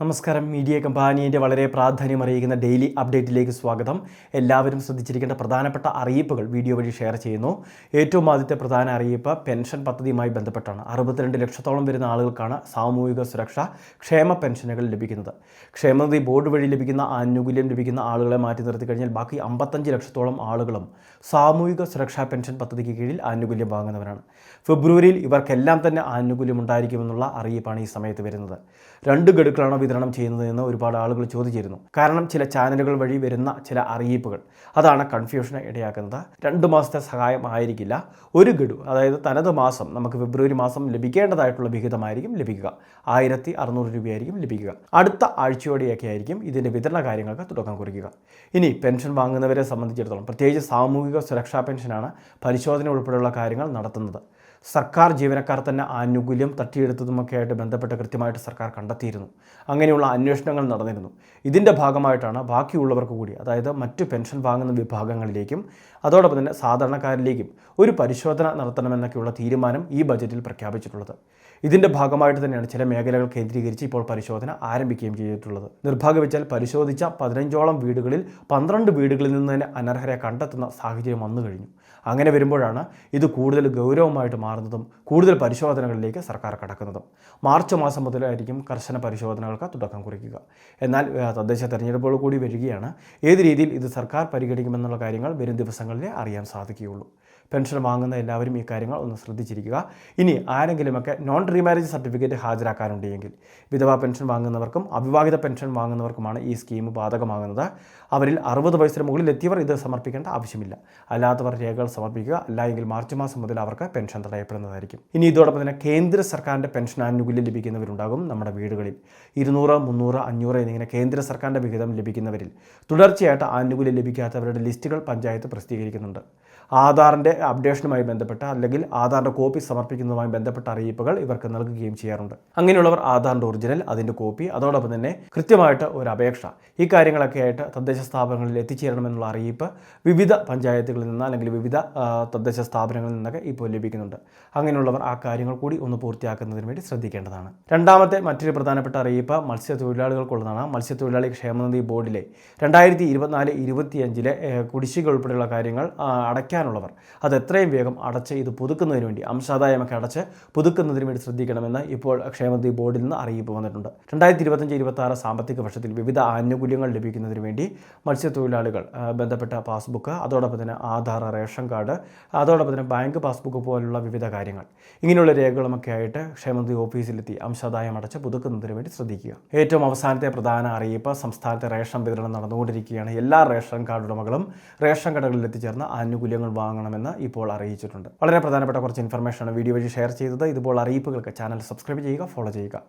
നമസ്കാരം. മീഡിയ കമ്പാനിയുടെ വളരെ പ്രാധാന്യം അറിയിക്കുന്ന ഡെയിലി അപ്ഡേറ്റിലേക്ക് സ്വാഗതം. എല്ലാവരും ശ്രദ്ധിച്ചിരിക്കേണ്ട പ്രധാനപ്പെട്ട അറിയിപ്പുകൾ വീഡിയോ വഴി ഷെയർ ചെയ്യുന്നു. ഏറ്റവും ആദ്യത്തെ പ്രധാന അറിയിപ്പ് പെൻഷൻ പദ്ധതിയുമായി ബന്ധപ്പെട്ടാണ്. അറുപത്തിരണ്ട് ലക്ഷത്തോളം വരുന്ന ആളുകൾക്കാണ് സാമൂഹിക സുരക്ഷ ക്ഷേമ പെൻഷനുകൾ ലഭിക്കുന്നത്. ക്ഷേമനിധി ബോർഡ് വഴി ലഭിക്കുന്ന ആനുകൂല്യം ലഭിക്കുന്ന ആളുകളെ മാറ്റി നിർത്തി കഴിഞ്ഞാൽ ബാക്കി അമ്പത്തഞ്ച് ലക്ഷത്തോളം ആളുകളും സാമൂഹിക സുരക്ഷാ പെൻഷൻ പദ്ധതിക്ക് കീഴിൽ ആനുകൂല്യം വാങ്ങുന്നവരാണ്. ഫെബ്രുവരിയിൽ ഇവർക്കെല്ലാം തന്നെ ആനുകൂല്യം ഉണ്ടായിരിക്കുമെന്നുള്ള അറിയിപ്പാണ് ഈ സമയത്ത് വരുന്നത്. രണ്ട് ഗഡുക്കളാണ് വിതരണം ചെയ്യുന്നത് എന്ന് ഒരുപാട് ആളുകൾ ചോദിച്ചിരുന്നു. കാരണം ചില ചാനലുകൾ വഴി വരുന്ന ചില അറിയിപ്പുകൾ. അതാണ് കൺഫ്യൂഷന് ഇടയാക്കുന്നത്. രണ്ട് മാസത്തെ സഹായം ആയിരിക്കില്ല. ഒരു ഗഡു അതായത് തനത് മാസം നമുക്ക് ഫെബ്രുവരി മാസം ലഭിക്കേണ്ടതായിട്ടുള്ള വിഹിതമായിരിക്കും ലഭിക്കുക. ആയിരത്തി അറുന്നൂറ് രൂപയായിരിക്കും ലഭിക്കുക. അടുത്ത ആഴ്ചയോടെയൊക്കെ ആയിരിക്കും ഇതിന്റെ വിതരണ കാര്യങ്ങൾക്ക് തുടക്കം കുറിക്കുക. ഇനി പെൻഷൻ വാങ്ങുന്നവരെ സംബന്ധിച്ചിടത്തോളം പ്രത്യേകിച്ച് സാമൂഹിക സുരക്ഷാ പെൻഷനാണ് പരിശോധന ഉൾപ്പെടെയുള്ള കാര്യങ്ങൾ നടത്തുന്നത്. സർക്കാർ ജീവനക്കാർ തന്നെ ആനുകൂല്യം തട്ടിയെടുത്തതുമൊക്കെ ആയിട്ട് ബന്ധപ്പെട്ട് കൃത്യമായിട്ട് സർക്കാർ കണ്ടെത്തിയിരുന്നു. അങ്ങനെയുള്ള അന്വേഷണങ്ങൾ നടന്നിരുന്നു. ഇതിന്റെ ഭാഗമായിട്ടാണ് ബാക്കിയുള്ളവർക്ക് കൂടി അതായത് മറ്റു പെൻഷൻ വാങ്ങുന്ന വിഭാഗങ്ങളിലേക്കും അതോടൊപ്പം തന്നെ സാധാരണക്കാരിലേക്കും ഒരു പരിശോധന നടത്തണമെന്നൊക്കെയുള്ള തീരുമാനം ഈ ബജറ്റിൽ പ്രഖ്യാപിച്ചിട്ടുള്ളത്. ഇതിന്റെ ഭാഗമായിട്ട് തന്നെയാണ് ചില മേഖലകൾ കേന്ദ്രീകരിച്ച് ഇപ്പോൾ പരിശോധന ആരംഭിക്കുകയും ചെയ്തിട്ടുള്ളത്. നിർഭാഗ്യവെച്ചാൽ പരിശോധിച്ച പതിനഞ്ചോളം വീടുകളിൽ പന്ത്രണ്ട് വീടുകളിൽ നിന്ന് തന്നെ അനർഹരെ കണ്ടെത്തുന്ന സാഹചര്യം വന്നു കഴിഞ്ഞു. അങ്ങനെ വരുമ്പോഴാണ് ഇത് കൂടുതൽ ഗൗരവമായിട്ട് മാറുന്നതും കൂടുതൽ പരിശോധനകളിലേക്ക് സർക്കാർ കടക്കുന്നതും. മാർച്ച് മാസം മുതലായിരിക്കും കർശന പരിശോധനകൾക്ക് തുടക്കം കുറിക്കുക. എന്നാൽ തദ്ദേശ തെരഞ്ഞെടുപ്പുകൾ കൂടി വരികയാണ്. ഏത് രീതിയിൽ ഇത് സർക്കാർ പരിഗണിക്കുമെന്നുള്ള കാര്യങ്ങൾ വരും ദിവസങ്ങളിലേ അറിയാൻ സാധിക്കുകയുള്ളൂ. പെൻഷൻ വാങ്ങുന്ന എല്ലാവരും ഈ കാര്യങ്ങൾ ഒന്ന് ശ്രദ്ധിച്ചിരിക്കുക. ഇനി ആരെങ്കിലുമൊക്കെ നോൺ റീമാരേജ് സർട്ടിഫിക്കറ്റ് ഹാജരാക്കാനുണ്ടെങ്കിൽ വിധവാ പെൻഷൻ വാങ്ങുന്നവർക്കും അവിവാഹിത പെൻഷൻ വാങ്ങുന്നവർക്കുമാണ് ഈ സ്കീം ബാധകമാകുന്നത്. അവരിൽ അറുപത് വയസ്സിന് മുകളിൽ എത്തിയവർ ഇത് സമർപ്പിക്കേണ്ട ആവശ്യമില്ല. അല്ലാത്തവർ രേഖകൾ സമർപ്പിക്കുക. അല്ലെങ്കിൽ മാർച്ച് മാസം മുതൽ അവർക്ക് പെൻഷൻ തടയപ്പെടുന്നതായിരിക്കും. ഇനി ഇതോടൊപ്പം തന്നെ കേന്ദ്ര സർക്കാരിന്റെ പെൻഷൻ ആനുകൂല്യം ലഭിക്കുന്നവരുണ്ടാകും നമ്മുടെ വീടുകളിൽ. ഇരുന്നൂറ് മുന്നൂറ് അഞ്ഞൂറ് എന്നിങ്ങനെ കേന്ദ്ര സർക്കാരിന്റെ വിഹിതം ലഭിക്കുന്നവരിൽ തുടർച്ചയായിട്ട് ആനുകൂല്യം ലഭിക്കാത്തവരുടെ ലിസ്റ്റുകൾ പഞ്ചായത്ത് പ്രസിദ്ധീകരിക്കുന്നുണ്ട്. ആധാറിന്റെ അപ്ഡേഷനുമായി ബന്ധപ്പെട്ട അല്ലെങ്കിൽ ആധാറിന്റെ കോപ്പി സമർപ്പിക്കുന്നതുമായി ബന്ധപ്പെട്ട അറിയിപ്പുകൾ ഇവർക്ക് നൽകുകയും ചെയ്യാറുണ്ട്. അങ്ങനെയുള്ളവർ ആധാറിന്റെ ഒറിജിനൽ അതിന്റെ കോപ്പി അതോടൊപ്പം തന്നെ കൃത്യമായിട്ട് ഒരു അപേക്ഷ. ഈ കാര്യങ്ങളൊക്കെ ആയിട്ട് തദ്ദേശ സ്ഥാപനങ്ങളിൽ എത്തിച്ചേരണമെന്നുള്ള അറിയിപ്പ് വിവിധ പഞ്ചായത്തുകളിൽ നിന്ന് അല്ലെങ്കിൽ വിവിധ തദ്ദേശ സ്ഥാപനങ്ങളിൽ നിന്നൊക്കെ ഇപ്പോൾ ലഭിക്കുന്നുണ്ട്. അങ്ങനെയുള്ളവർ ആ കാര്യങ്ങൾ കൂടി ഒന്ന് പൂർത്തിയാക്കുന്നതിന് വേണ്ടി ശ്രദ്ധിക്കേണ്ടതാണ്. രണ്ടാമത്തെ മറ്റൊരു പ്രധാനപ്പെട്ട അറിയിപ്പ് മത്സ്യത്തൊഴിലാളികൾക്കുള്ളതാണ് മത്സ്യത്തൊഴിലാളി ക്ഷേമനിധി ബോർഡിലെ രണ്ടായിരത്തി ഇരുപത്തിനാല് ഇരുപത്തിയഞ്ചിലെ കുടിശ്ശിക ഉൾപ്പെടെയുള്ള കാര്യങ്ങൾ അടയ്ക്കാനുള്ളവർ. അത് എത്രയും വേഗം അടച്ച് ഇത് പുതുക്കുന്നതിന് വേണ്ടി അംശാദായമൊക്കെ അടച്ച് പുതുക്കുന്നതിന് വേണ്ടി ശ്രദ്ധിക്കണമെന്ന് ഇപ്പോൾ ക്ഷേമനിധി ബോർഡിൽ നിന്ന് അറിയിപ്പ് വന്നിട്ടുണ്ട്. രണ്ടായിരത്തി ഇരുപത്തഞ്ച് ഇരുപത്തി ആറ് സാമ്പത്തിക വർഷത്തിൽ വിവിധ ആനുകൂല്യങ്ങൾ ലഭിക്കുന്നതിന് വേണ്ടി മത്സ്യത്തൊഴിലാളികൾ ബന്ധപ്പെട്ട പാസ്ബുക്ക് അതോടൊപ്പം തന്നെ ആധാർ റേഷൻ കാർഡ് അതോടൊപ്പം തന്നെ ബാങ്ക് പാസ്ബുക്ക് പോലുള്ള വിവിധ കാര്യങ്ങൾ. ഇങ്ങനെയുള്ള രേഖകളുമൊക്കെ ആയിട്ട് ക്ഷേമനിധി ഓഫീസിലെത്തി അംശാദായം അടച്ച് പുതുക്കുന്നതിന് വേണ്ടി ശ്രദ്ധിക്കുക. ഏറ്റവും അവസാനത്തെ പ്രധാന അറിയിപ്പ് സംസ്ഥാനത്തെ റേഷൻ വിതരണം നടന്നുകൊണ്ടിരിക്കുകയാണ്. എല്ലാ റേഷൻ കാർഡ് ഉടമകളും റേഷൻ കടകളിൽ എത്തിച്ചേർന്ന് ആനുകൂല്യങ്ങൾ വാങ്ങണമെന്ന് ഇപ്പോൾ അറിയിച്ചിട്ടുണ്ട്. വളരെ പ്രധാനപ്പെട്ട കുറച്ച് ഇൻഫർമേഷനാണ് വീഡിയോ വഴി ഷെയർ ചെയ്തത്. ഇതുപോലെ അറിയിപ്പുകൾക്ക് ചാനൽ സബ്സ്ക്രൈബ് ചെയ്യുക ഫോളോ ചെയ്യുക.